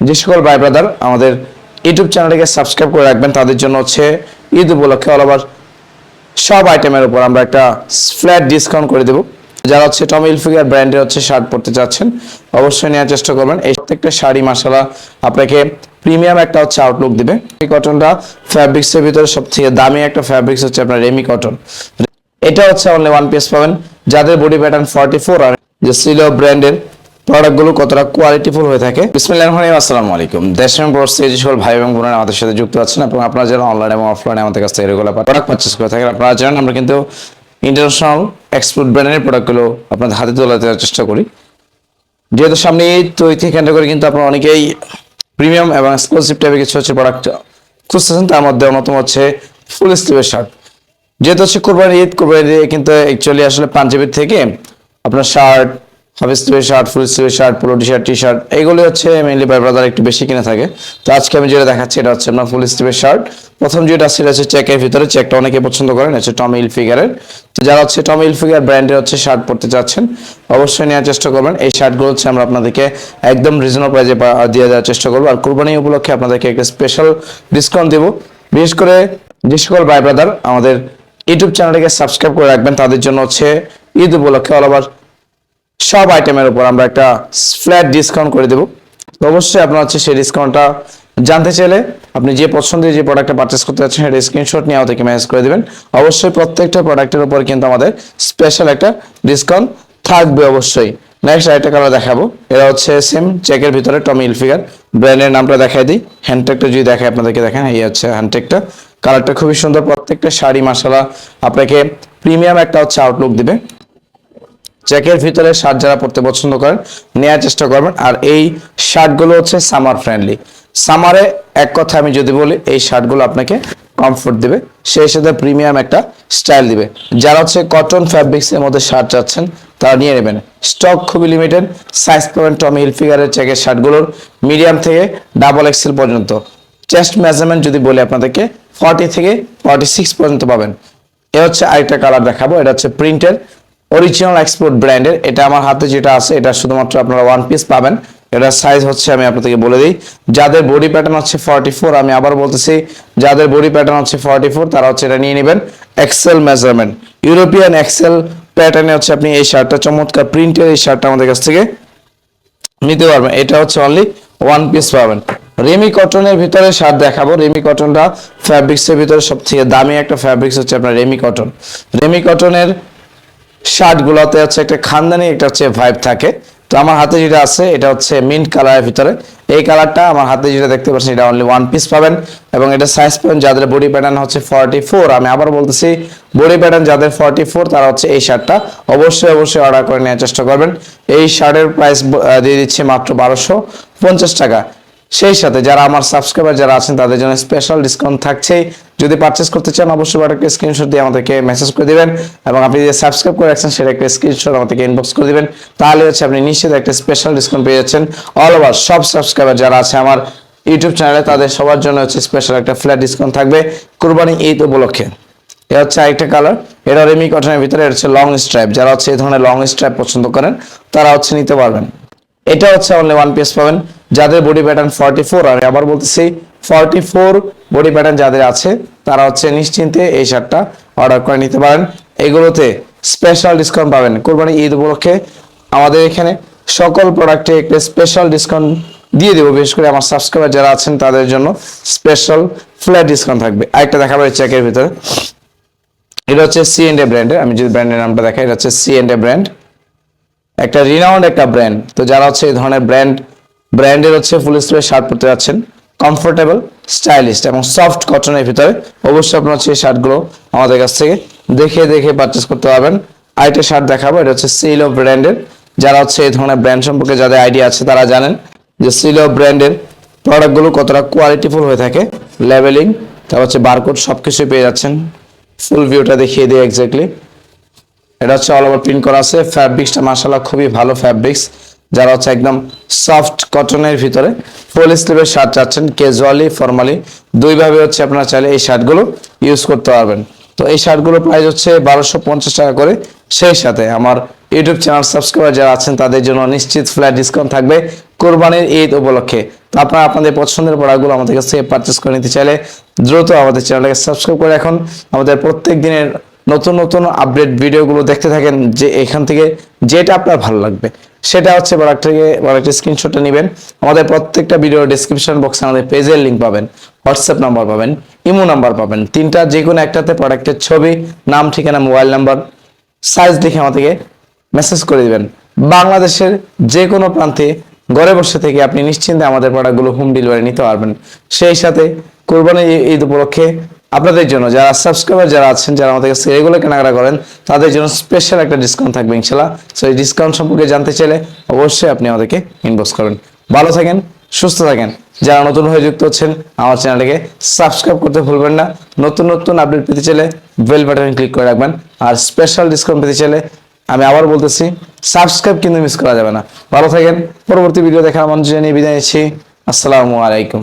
যে সকল ভাই ব্রাদার আমাদের ইউটিউব চ্যানেলটিকে সাবস্ক্রাইব করে রাখবেন, তাদের জন্য হচ্ছে ঈদ উপলক্ষে অল ওভার সব আইটেমের উপর আমরা একটা ফ্ল্যাট ডিসকাউন্ট করে দেবো। যারা হচ্ছে টম ইলফিগার ব্র্যান্ডের হচ্ছে শার্ট পরতে চাচ্ছেন, অবশ্যই নেওয়ার চেষ্টা করবেন। এই প্রত্যেকটা শাড়ি মাসালা আপনাকে প্রিমিয়াম একটা হচ্ছে আউটলুক দিবে। এই কটনটা ফ্যাব্রিক্সের ভিতরে সবথেকে দামি একটা ফ্যাব্রিক্স হচ্ছে আপনার রেমি কটন এটা হচ্ছে অনলি ওয়ান পিস পাবেন। যাদের বডি প্যাটার্ন ফর্টি ফোর আর যে সিলো ব্র্যান্ডের প্রোডাক্টগুলো কতটা কোয়ালিটিফুল হয়ে থাকে। রহিম, আসসালামু আলাইকুম। দেশ এবং যে সকল ভাই এবং বোনেরা আমাদের সাথে যুক্ত আছেন, এবং আপনারা যারা অনলাইন এবং অফলাইনে আমাদের কাছ থেকে রেগুলার প্রোডাক্ট পারচেস করে থাকেন, আপনারা জানেন আমরা কিন্তু ইন্টারন্যাশনাল এক্সপোর্ট ব্র্যান্ডের প্রোডাক্টগুলো আপনাদের হাতে তোলা দেওয়ার চেষ্টা করি। যেহেতু সামনে ঈদ তো ঈদ থেকে কেন্দ্র করে কিন্তু আপনারা অনেকেই প্রিমিয়াম এবং এক্সক্লুসিভ টাইপের কিছু হচ্ছে প্রোডাক্ট খুঁজতেছেন, তার মধ্যে অন্যতম হচ্ছে ফুল স্লিভের শার্ট যেহেতু হচ্ছে কোরবানি ঈদ কোরবানি কিন্তু অ্যাকচুয়ালি আসলে পাঞ্জাবির থেকে আপনার শার্ট হাফ স্লিভের শার্ট, ফুল স্লিভের shirt polo T shirt T shirt এইগুলো হচ্ছে মেনলি বাই ব্রাদার একটু বেশি কিনে থাকে। তো আজকে আমি যেটা দেখাচ্ছি এটা হচ্ছে আপনার ফুল স্লিভের শার্ট। প্রথম যেটা আছে, এটা হচ্ছে চেকের ভিতরে, চেকটা অনেকে পছন্দ করেন হচ্ছে টম ইল ফিগারের তো যারা হচ্ছে টম ইল ফিগার ব্র্যান্ডের হচ্ছে শার্ট পরতে চাচ্ছেন, অবশ্যই নেওয়ার চেষ্টা করবেন। এই শার্টগুলো হচ্ছে আমরা আপনাদেরকে একদম রিজনেবল প্রাইজে দিয়ে দেওয়ার চেষ্টা করব। আর কোরবানি উপলক্ষে আপনাদেরকে একটা স্পেশাল ডিসকাউন্ট দেবো। বিশেষ করে যে সকল ভাই ব্রাদার আমাদের ইউটিউব চ্যানেলটিকে সাবস্ক্রাইব করে রাখবেন, তাদের জন্য হচ্ছে ঈদ উপলক্ষে অল ওভার সব আইটেমের উপর আমরা একটা ফ্ল্যাট ডিসকাউন্ট করে দেবো। তো অবশ্যই আপনার হচ্ছে সেই ডিসকাউন্টটা জানতে চাইলে আপনি যে পছন্দের যে প্রোডাক্টটা পারচেস করতে যাচ্ছেন, সেটা স্ক্রিনশট নিয়ে আমাদেরকে মেসেজ করে দেবেন। অবশ্যই প্রত্যেকটা প্রোডাক্টের উপর কিন্তু আমাদের স্পেশাল একটা ডিসকাউন্ট থাকবে অবশ্যই। নেক্সট আরেকটা কালার দেখাবো। এরা হচ্ছে সেম চেকের ভিতরে টমি ইলফিগার ব্র্যান্ডের নামটা দেখাই দিই। হ্যান্ডটেকটা যদি দেখায় আপনাদেরকে, দেখেন, এই হচ্ছে হ্যান্ডটেকটা কালারটা খুবই সুন্দর। প্রত্যেকটা শাড়ি মাসালা আপনাকে প্রিমিয়াম একটা হচ্ছে আউটলুক দিবে। জ্যাকের ভিতরে শার্ট যারা পড়তে পছন্দ করেন নেওয়ার চেষ্টা করবেন। আর এই শার্টগুলো হচ্ছে সামার ফ্রেন্ডলি। সামারে এক কথা আমি যদি বলি, এই শার্টগুলো আপনাকে কমফোর্ট দিবে, সেই সাথে প্রিমিয়াম একটা স্টাইল দিবে। যারা হচ্ছে কটন ফ্যাব্রিক্সের মধ্যে শার্ট চাচ্ছেন, তারা নিয়ে নেবেন। স্টক খুবই লিমিটেড সাইজ পাবেন টমি হিলফিগারের চেকের শার্টগুলোর মিডিয়াম থেকে ডাবল এক্সেল পর্যন্ত। চেস্ট মেজারমেন্ট যদি বলি আপনাদেরকে ফর্টি থেকে ফর্টি সিক্স পর্যন্ত পাবেন। এ হচ্ছে আরেকটা কালার দেখাবো, এটা হচ্ছে প্রিন্টের অরিজিনাল এক্সপোর্ট ব্র্যান্ডের এটা আমার হাতে যেটা আছে, এটা শুধুমাত্র আপনারা ওয়ান পিস পাবেন। এটার সাইজ হচ্ছে, আমি আপনাদেরকে বলে দিই, যাদের বডি প্যাটার্ন হচ্ছে ফর্টি ফোর আমি আবার বলতেছি, যাদের বডি প্যাটার্ন হচ্ছে ফর্টি ফোর তারা হচ্ছে এটা নিয়ে নেবেন এক্সেল মেজারমেন্ট ইউরোপিয়ান এক্সেল প্যাটার্নে হচ্ছে আপনি এই শার্টটা চমৎকার প্রিন্টের এই শার্টটা আমাদের কাছ থেকে নিতে পারবেন। এটা হচ্ছে অনলি ওয়ান পিস পাবেন। রেমি কটনের ভিতরে শার্ট দেখাবো। রেমি কটনটা ফ্যাব্রিক্সের ভিতরে সবথেকে দামি একটা ফ্যাব্রিক্স হচ্ছে আপনার রেমি কটন রেমি কটনের শার্টগুলোতে হচ্ছে একটা খানদানি, একটা হচ্ছে ভাইব থাকে। তো আমার হাতে যেটা আছে, এটা হচ্ছে মিন্ট কালারের ভিতরে। এই কালারটা আমার হাতে যেটা দেখতে পাচ্ছেন, এটা অনলি ওয়ান পিস পাবেন। এবং এটা সাইজ পাবেন যাদের বডি প্যাটার্ন হচ্ছে ফর্টি ফোর আমি আবার বলতেছি বডি প্যাটার্ন যাদের ফর্টি ফোর তারা হচ্ছে এই শার্টটা অবশ্যই অবশ্যই অর্ডার করে নেওয়ার চেষ্টা করবেন। এই শার্টের প্রাইস দিয়ে দিচ্ছে মাত্র বারোশো পঞ্চাশ টাকা। সেই সাথে যারা আমার সাবস্ক্রাইবার যারা আছেন, তাদের জন্য স্পেশাল ডিসকাউন্ট থাকছেই যদি পারচেস করতে চান, অবশ্যই একটা স্ক্রিনশট দিয়ে আমাদেরকে মেসেজ করে দিবেন এবং আপনি যে সাবস্ক্রাইব করে রাখছেন, সেটা একটা স্ক্রিনশট আমাদেরকে ইনবক্স করে দিবেন। তাহলে হচ্ছে আপনি নিশ্চিত একটা স্পেশাল ডিসকাউন্ট পেয়ে যাচ্ছেন। অল ওভার সব সাবস্ক্রাইবার যারা আছে আমার ইউটিউব চ্যানেলে তাদের সবার জন্য হচ্ছে স্পেশাল একটা ফ্ল্যাট ডিসকাউন্ট থাকবে কুরবানি ঈদ উপলক্ষে। এটা হচ্ছে আরেকটা কালার এটা রেমি কটনের ভিতরে, এটা হচ্ছে লং স্ট্রাইপ যারা হচ্ছে এই ধরনের লং স্ট্রাইপ পছন্দ করেন, তারা হচ্ছে নিতে পারবেন। এটা হচ্ছে অনলি ওয়ান পিস পাবেন। যাদের বডি প্যাটার্ন ফর্টি ফোর আর আবার বলতেছি ফর্টি ফোর বডি প্যাটার্ন যাদের আছে, তারা হচ্ছে নিশ্চিন্তে এই শার্টটা অর্ডার করে নিতে পারেন। এগুলোতে স্পেশাল ডিসকাউন্ট পাবেন। কোরবানি ঈদ উপলক্ষে আমাদের এখানে সকল প্রোডাক্টে একটা স্পেশাল ডিসকাউন্ট দিয়ে দেবো। বিশেষ করে আমার সাবস্ক্রাইবার যারা আছেন, তাদের জন্য স্পেশাল ফ্ল্যাট ডিসকাউন্ট থাকবে। আরেকটা দেখাবো চেকের ভিতরে। এটা হচ্ছে সি এন্ড এ ব্র্যান্ডের আমি যদি ব্র্যান্ডের নামটা দেখাই, এটা হচ্ছে সি এন্ড এ ব্র্যান্ড একটা রিনাউন্ড একটা ব্র্যান্ড তো যারা হচ্ছে এই ধরনের ব্র্যান্ড ব্র্যান্ডের হচ্ছে ফুল স্লিভের শার্ট পরতে যাচ্ছেন। কমফোর্টেবল স্টাইলিস্ট এবং সফট কটনের ভিতরে। অবশ্যই আপনার হচ্ছে এই শার্টগুলো আমাদের কাছ থেকে দেখে দেখে পারচেস করতে পারবেন। আরেকটা শার্ট দেখাবো, এটা হচ্ছে সিলো ব্র্যান্ডের যারা হচ্ছে এই ধরনের ব্র্যান্ড সম্পর্কে যাদের আইডিয়া আছে তারা জানেন যে সিলো ব্র্যান্ডের প্রোডাক্টগুলো কতটা কোয়ালিটিফুল হয়ে থাকে লেভেলিং তারপর হচ্ছে বারকোড সব কিছুই পেয়ে যাচ্ছেন। ফুল ভিউটা দেখিয়ে দিই এক্স্যাক্টলি এটা হচ্ছে অল ওভার প্রিন্ট করা আছে। ফ্যাব্রিক্সটা মাসাল্লাহ খুবই ভালো ফ্যাব্রিক্স যারা হচ্ছে একদম সফট কটনের ভিতরে ফুল স্লিভের শার্ট চাচ্ছেন ক্যাজুয়ালি ফর্মালি দুইভাবে হচ্ছে আপনারা চাইলে এই শার্টগুলো ইউজ করতে পারবেন। তো এই শার্টগুলো প্রাইস হচ্ছে বারোশো পঞ্চাশ টাকা করে। সেই সাথে আমার ইউটিউব চ্যানেল সাবস্ক্রাইবার যারা আছেন, তাদের জন্য নিশ্চিত ফ্ল্যাট ডিসকাউন্ট থাকবে কোরবানির ঈদ উপলক্ষে। তো আপনারা আপনাদের পছন্দের প্রোডাক্টগুলো আমাদের কাছ পারচেস করে নিতে চাইলে দ্রুত আমাদের চ্যানেলটাকে সাবস্ক্রাইব করে এখন আমাদের প্রত্যেক দিনের নতুন নতুন আপডেট ভিডিওগুলো দেখতে থাকেন যে এখান থেকে যেটা আপনার ভালো লাগবে। সেটা হচ্ছে প্রোডাক্ট থেকে প্রোডাক্টের স্ক্রিনশটটা নেবেন। আমাদের প্রত্যেকটা ভিডিও ডিসক্রিপশন বক্সে আমাদের পেজের লিঙ্ক পাবেন হোয়াটসঅ্যাপ নাম্বার পাবেন ইমো নাম্বার পাবেন। তিনটা যে কোনো একটাতে প্রোডাক্টের ছবি, নাম, ঠিকানা মোবাইল নাম্বার সাইজ দেখে আমাদেরকে মেসেজ করে দিবেন। বাংলাদেশের যে কোনো প্রান্তে ঘরে বসে থেকে আপনি নিশ্চিন্তে আমাদের প্রোডাক্টগুলো হোম ডেলিভারি নিতে পারবেন। সেই সাথে কোরবানি ঈদ উপলক্ষে আপনাদের জন্য, যারা সাবস্ক্রাইবার যারা আছেন, যারা আমাদের কাছে এগুলো কেনাকাটা করেন, তাদের জন্য স্পেশাল একটা ডিসকাউন্ট থাকবে ইনশাল্লাহ সেই ডিসকাউন্ট সম্পর্কে জানতে চাইলে অবশ্যই আপনি আমাদেরকে ইনবক্স করবেন ভালো থাকেন, সুস্থ থাকেন। যারা নতুন হয়ে যুক্ত হচ্ছেন, আমার চ্যানেলটিকে সাবস্ক্রাইব করতে ভুলবেন না। নতুন নতুন আপডেট পেতে চাইলে বেল বাটন ক্লিক করে রাখবেন। আর স্পেশাল ডিসকাউন্ট পেতে চাইলে আমি আবার বলতেছি সাবস্ক্রাইব কিন্তু মিস করা যাবে না। ভালো থাকেন, পরবর্তী ভিডিও দেখার আমন্ত্রণ জানিয়ে বিদায় নিচ্ছি। আসসালামু আলাইকুম।